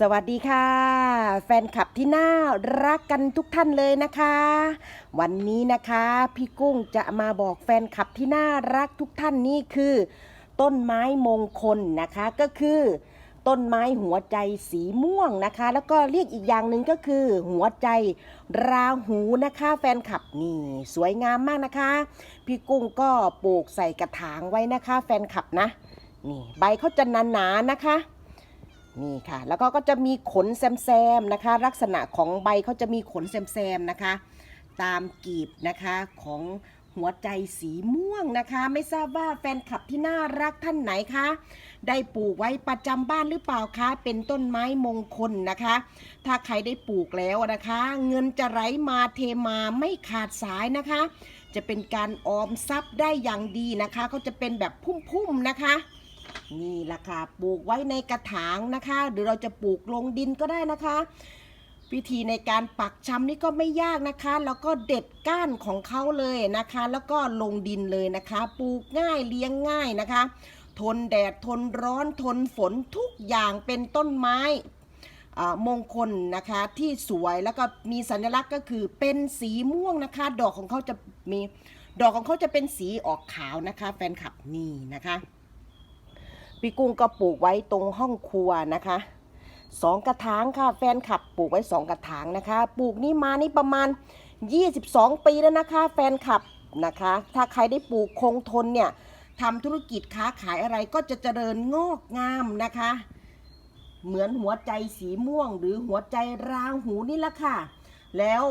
สวัสดีค่ะ แฟนคลับที่น่ารักกันทุกท่านเลยนะคะ วันนี้นะคะพี่กุ้งจะมาบอกแฟนคลับที่น่ารักทุกท่านนี่คือ ต้นไม้มงคลนะคะก็คือ ต้นไม้หัวใจสีม่วงนะคะ แล้วก็เรียกอีกอย่างหนึ่งก็คือ หัวใจราหูนะคะ แฟนคลับนี่สวยงามมากนะคะ พี่กุ้งก็ปลูกใส่กระถางไว้นะคะ แฟนคลับนะนี่ใบเขาจะหนาๆนะคะ นี่ค่ะ แล้วก็ก็จะมีขนแซมๆนะคะ ลักษณะของใบเขาจะมีขนแซมๆนะคะ ตามกีบนะคะของหัวใจสีม่วงนะคะ ไม่ทราบว่าแฟนคลับที่น่ารักท่านไหนคะได้ปลูกไว้ประจำบ้านหรือเปล่าคะเป็นต้นไม้มงคลนะคะ ถ้าใครได้ปลูกแล้วนะคะ เงินจะไหลมาเทมาไม่ขาดสายนะคะ จะเป็นการออมทรัพย์ได้อย่างดีนะคะเขาจะเป็นแบบพุ่มๆนะคะ นี่แหละค่ะปลูกไว้ในกระถางนะคะ หรือเราจะปลูกลงดินก็ได้นะคะ วิธีในการปักชำนี่ก็ไม่ยากนะคะ แล้วก็เด็ดก้านของเขาเลยนะคะ แล้วก็ลงดินเลยนะคะ ปลูกง่ายเลี้ยงง่ายนะคะ ทนแดดทนร้อนทนฝนทุกอย่างเป็นต้นไม้มงคลนะคะที่สวยแล้วก็มีสัญลักษณ์ก็คือเป็นสีม่วงนะคะ ดอกของเขาจะมีดอกของเขาจะเป็นสีออกขาวนะคะ แฟนคลับนี่นะคะ พี่กุ้งก็ปลูกไว้ตรงห้องครัวนะคะสองกระถางค่ะแฟนคลับปลูกไว้สองกระถางนะคะ ปลูกนี่มานี่ประมาณ 22 ปีแล้วนะคะ แฟนคลับนะคะ ถ้าใครได้ปลูกคงทนเนี่ยทำธุรกิจค้าขายอะไรก็จะเจริญงอกงามนะคะ เหมือนหัวใจสีม่วง หรือหัวใจราหูนี่แหละค่ะ แล้ว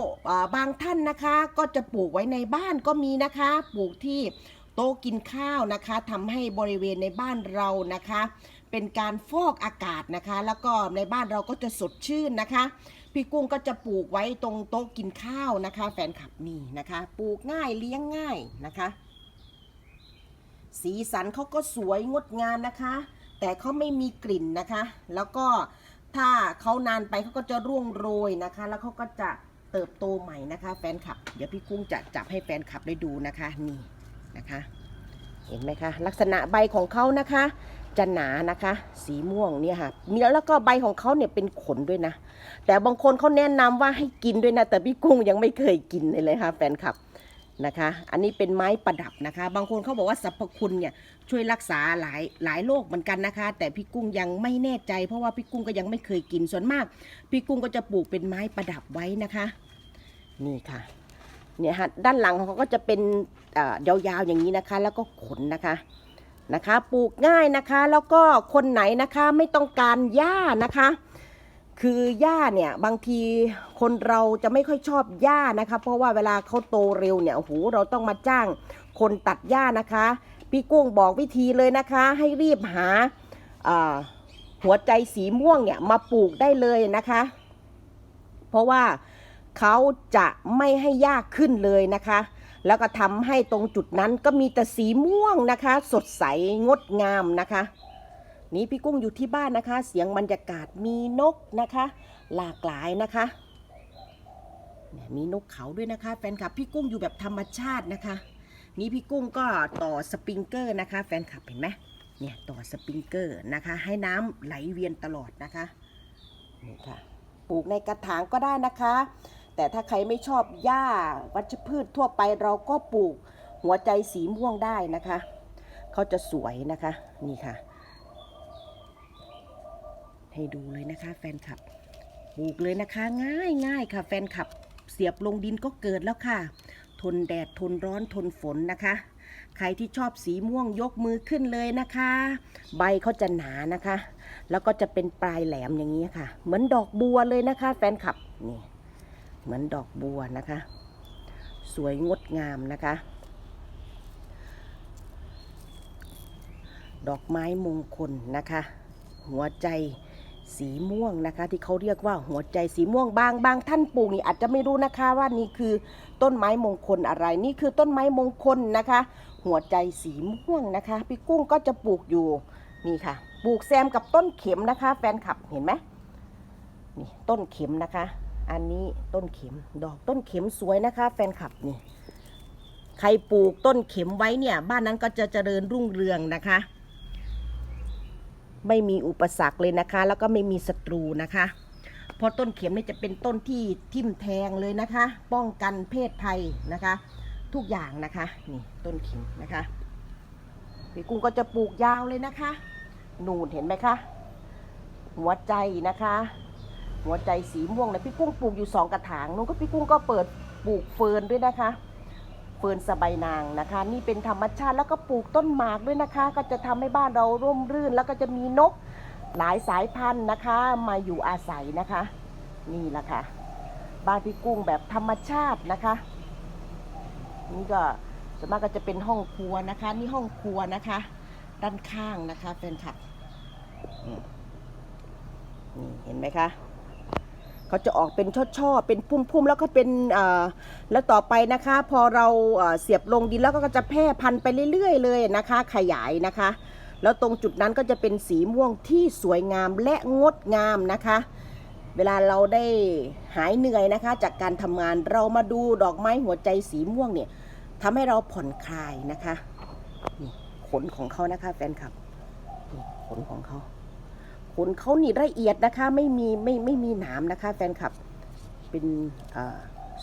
บางท่านนะคะก็จะปลูกไว้ในบ้านก็มีนะคะ ปลูกที่ โต๊ะกินข้าวนะคะทำให้บริเวณในบ้านเรานะคะ เป็นการฟอกอากาศนะคะ แล้วก็ในบ้านเราก็จะสดชื่นนะคะ พี่กุ้งก็จะปลูกไว้ตรงโต๊ะกินข้าวนะคะ แฟนคลับนี่นะคะ ปลูกง่ายเลี้ยงง่ายนะคะ สีสันเขาก็สวยงดงามนะคะ แต่เขาไม่มีกลิ่นนะคะ แล้วก็ถ้าเขานานไปเขาก็จะร่วงโรยนะคะ แล้วเขาก็จะเติบโตใหม่นะคะ แฟนคลับ เดี๋ยวพี่กุ้งจะจับให้แฟนคลับได้ดูนะคะนี่ นะคะ เห็นไหมคะ ลักษณะใบของเขานะคะ จะหนานะคะ สีม่วงเนี่ยค่ะมีแล้วก็ใบของเขาเนี่ยเป็นขนด้วยนะ แต่บางคนเขาแนะนำว่าให้กินด้วยนะ แต่พี่กุ้งยังไม่เคยกินเลยเลยค่ะแฟนคลับนะคะ อันนี้เป็นไม้ประดับนะคะ บางคนเขาบอกว่าสรรพคุณเนี่ยช่วยรักษาหลายหลายโรคเหมือนกันนะคะ แต่พี่กุ้งยังไม่แน่ใจ เพราะว่าพี่กุ้งก็ยังไม่เคยกินส่วนมาก พี่กุ้งก็จะปลูกเป็นไม้ประดับไว้นะคะ นี่ค่ะ เนี่ยฮะด้านหลังของเขาก็จะเป็นยาวๆอย่างนี้นะคะ แล้วก็ขนนะคะนะคะ ปลูกง่ายนะคะ แล้วก็คนไหนนะคะไม่ต้องการหญ้านะคะ คือหญ้าเนี่ยบางทีคนเราจะไม่ค่อยชอบหญ้านะคะ เพราะว่าเวลาเขาโตเร็วเนี่ยโอ้โหเราต้องมาจ้างคนตัดหญ้านะคะ พี่กุ้งบอกวิธีเลยนะคะ ให้รีบหาหัวใจสีม่วงเนี่ยมาปลูกได้เลยนะคะ เพราะว่า เขาจะไม่ให้หญ้าขึ้นเลยนะคะ แล้วก็ทำให้ตรงจุดนั้นก็มีแต่สีม่วงนะคะ สดใสงดงามนะคะ นี่พี่กุ้งอยู่ที่บ้านนะคะ เสียงบรรยากาศมีนกนะคะ หลากหลายนะคะเนี่ยมีนกเขาด้วยนะคะ แฟนคลับพี่กุ้งอยู่แบบธรรมชาตินะคะ นี่พี่กุ้งก็ต่อสปริงเกอร์นะคะ แฟนคลับเห็นไหมเนี่ยต่อสปริงเกอร์นะคะ ให้น้ำไหลเวียนตลอดนะคะนี่ค่ะปลูกในกระถางก็ได้นะคะ แต่ถ้าใครไม่ชอบหญ้าวัชพืชทั่วไปเราก็ปลูกหัวใจสีม่วงได้นะคะ เขาจะสวยนะคะ นี่ค่ะ ให้ดูเลยนะคะ แฟนคลับ ปลูกเลยนะคะ ง่ายง่ายค่ะ แฟนคลับ เสียบลงดินก็เกิดแล้วค่ะ ทนแดดทนร้อนทนฝนนะคะ ใครที่ชอบสีม่วงยกมือขึ้นเลยนะคะ ใบเขาจะหนานะคะ แล้วก็จะเป็นปลายแหลมอย่างนี้ค่ะ เหมือนดอกบัวเลยนะคะ แฟนคลับ นี่ เหมือนดอกบัวนะคะ สวยงดงามนะคะ ดอกไม้มงคลนะคะ หัวใจสีม่วงนะคะ ที่เขาเรียกว่าหัวใจสีม่วงบางบางท่านปลูกนี่อาจจะไม่รู้นะคะว่านี่คือต้นไม้มงคลอะไรนี่คือต้นไม้มงคลนะคะ หัวใจสีม่วงนะคะพี่กุ้งก็จะปลูกอยู่นี่ค่ะปลูกแซมกับต้นเข็มนะคะ แฟนคลับเห็นไหมนี่ต้นเข็มนะคะ อันนี้ต้นเข็มดอกต้นเข็มสวยนะคะ แฟนคลับนี่ใครปลูกต้นเข็มไว้เนี่ย บ้านนั้นก็จะเจริญรุ่งเรืองนะคะ ไม่มีอุปสรรคเลยนะคะ แล้วก็ไม่มีศัตรูนะคะ เพราะต้นเข็มนี่จะเป็นต้นที่ทิ่มแทงเลยนะคะ ป้องกันเพศภัยนะคะ ทุกอย่างนะคะนี่ต้นเข็มนะคะพี่กุ้งก็จะปลูกยาวเลยนะคะ นูนเห็นไหมคะหัวใจนะคะ หัวใจสีม่วงนะพี่กุ้งปลูกอยู่สองกระถางนู้นก็พี่กุ้งก็เปิดปลูกเฟิร์นด้วยนะคะ เฟิร์นสะใบายนางนะคะ นี่เป็นธรรมชาติแล้วก็ปลูกต้นหมากด้วยนะคะ ก็จะทำให้บ้านเราร่มรื่น แล้วก็จะมีนกหลายสายพันธุ์นะคะ มาอยู่อาศัยนะคะ นี่แหละค่ะบ้านพี่กุ้งแบบธรรมชาตินะคะ นี่ก็ส่วนมากก็จะเป็นห้องครัวนะคะ นี่ห้องครัวนะคะ ด้านข้างนะคะแฟนคลับนี่เห็นไหมคะ เขาจะออกเป็นช่อๆเป็นพุ่มๆ แล้วก็เป็นแล้วต่อไปนะคะ พอเราเสียบลงดินแล้วก็จะแพร่พันธุ์ไปเรื่อยๆ เลยนะคะ ขยายนะคะ แล้วตรงจุดนั้นก็จะเป็นสีม่วงที่สวยงามและงดงามนะคะ เวลาเราได้หายเหนื่อยนะคะ จากการทำงานเรามาดูดอกไม้หัวใจสีม่วงเนี่ยทำให้เราผ่อนคลายนะคะขนของเขานะคะแฟนคลับขนของเขา ขนเขานี่ละเอียดนะคะ ไม่มีไม่ไม่มีหนามนะคะ แฟนคลับเป็น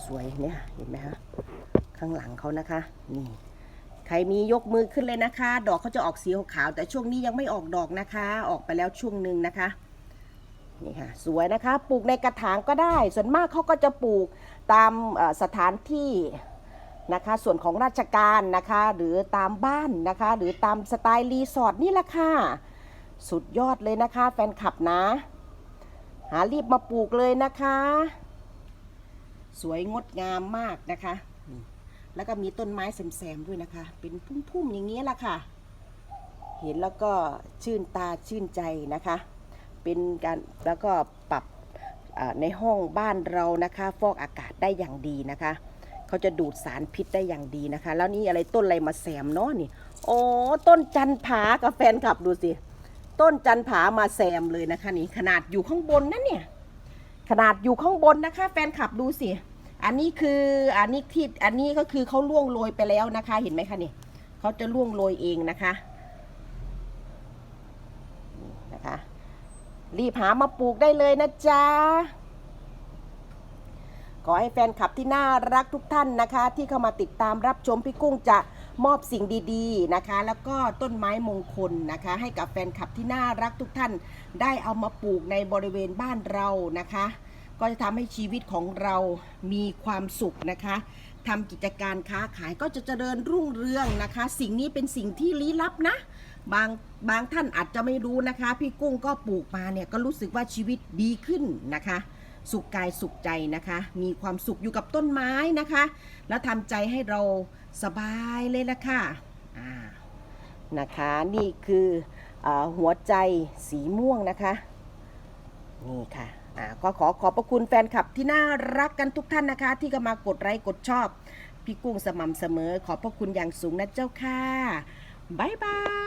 สวยเนี่ยเห็นไหมคะข้างหลังเขานะคะนี่ใครมียกมือขึ้นเลยนะคะ ดอกเขาจะออกสีขาวแต่ช่วงนี้ยังไม่ออกดอกนะคะ ออกไปแล้วช่วงหนึ่งนะคะนี่ค่ะสวยนะคะปลูกในกระถางก็ได้ ส่วนมากเขาก็จะปลูกตามสถานที่นะคะส่วนของราชการนะคะ หรือตามบ้านนะคะ หรือตามสไตล์รีสอร์ทนี่แหละค่ะ สุดยอดเลยนะคะแฟนคลับนะ หารีบมาปลูกเลยนะคะ สวยงดงามมากนะคะแล้วก็มีต้นไม้แซมๆด้วยนะคะ เป็นพุ่มๆอย่างนี้แหละค่ะ เห็นแล้วก็ชื่นตาชื่นใจนะคะ เป็นการแล้วก็ปรับในห้องบ้านเรานะคะ ฟอกอากาศได้อย่างดีนะคะ เขาจะดูดสารพิษได้อย่างดีนะคะ แล้วนี่อะไรต้นอะไรมาแซมเนาะนี่ โอ้ต้นจันผากับแฟนคลับดูสิ ต้นจันผามาแซมเลยนะคะนี่ขนาดอยู่ข้างบนนั่นเนี่ย ขนาดอยู่ข้างบนนะคะ แฟนคลับดูสิ อันนี้คืออันนี้ที่อันนี้ก็คือเขาล่วงโรยไปแล้วนะคะ เห็นไหมคะนี่เขาจะล่วงโรยเองนะคะนะคะ รีบหามาปลูกได้เลยนะจ๊ะขอให้แฟนคลับที่น่ารักทุกท่านนะคะ ที่เข้ามาติดตามรับชมพี่กุ้งจะ มอบสิ่งดีๆนะคะ แล้วก็ต้นไม้มงคลนะคะ ให้กับแฟนคลับที่น่ารักทุกท่านได้เอามาปลูกในบริเวณบ้านเรานะคะ ก็จะทำให้ชีวิตของเรามีความสุขนะคะทำกิจการค้าขายก็จะเจริญรุ่งเรืองนะคะ สิ่งนี้เป็นสิ่งที่ลี้ลับนะบางบางท่านอาจจะไม่รู้นะคะ พี่กุ้งก็ปลูกมาเนี่ยก็รู้สึกว่าชีวิตดีขึ้นนะคะ สุขกายสุขใจนะคะ มีความสุขอยู่กับต้นไม้นะคะ แล้วทำใจให้เราสบายเลยละค่ะนะคะนี่คืออหัวใจสีม่วงนะคะนี่ค่ะก็ขอขอบพระคุณแฟนคลับที่น่ารักกันทุกท่านนะคะ ที่ก็มากดไลค์กดชอบ พี่กุ้งสม่ำเสมอ ขอบพระคุณอย่างสูงนะเจ้าค่ะ บ๊ายบาย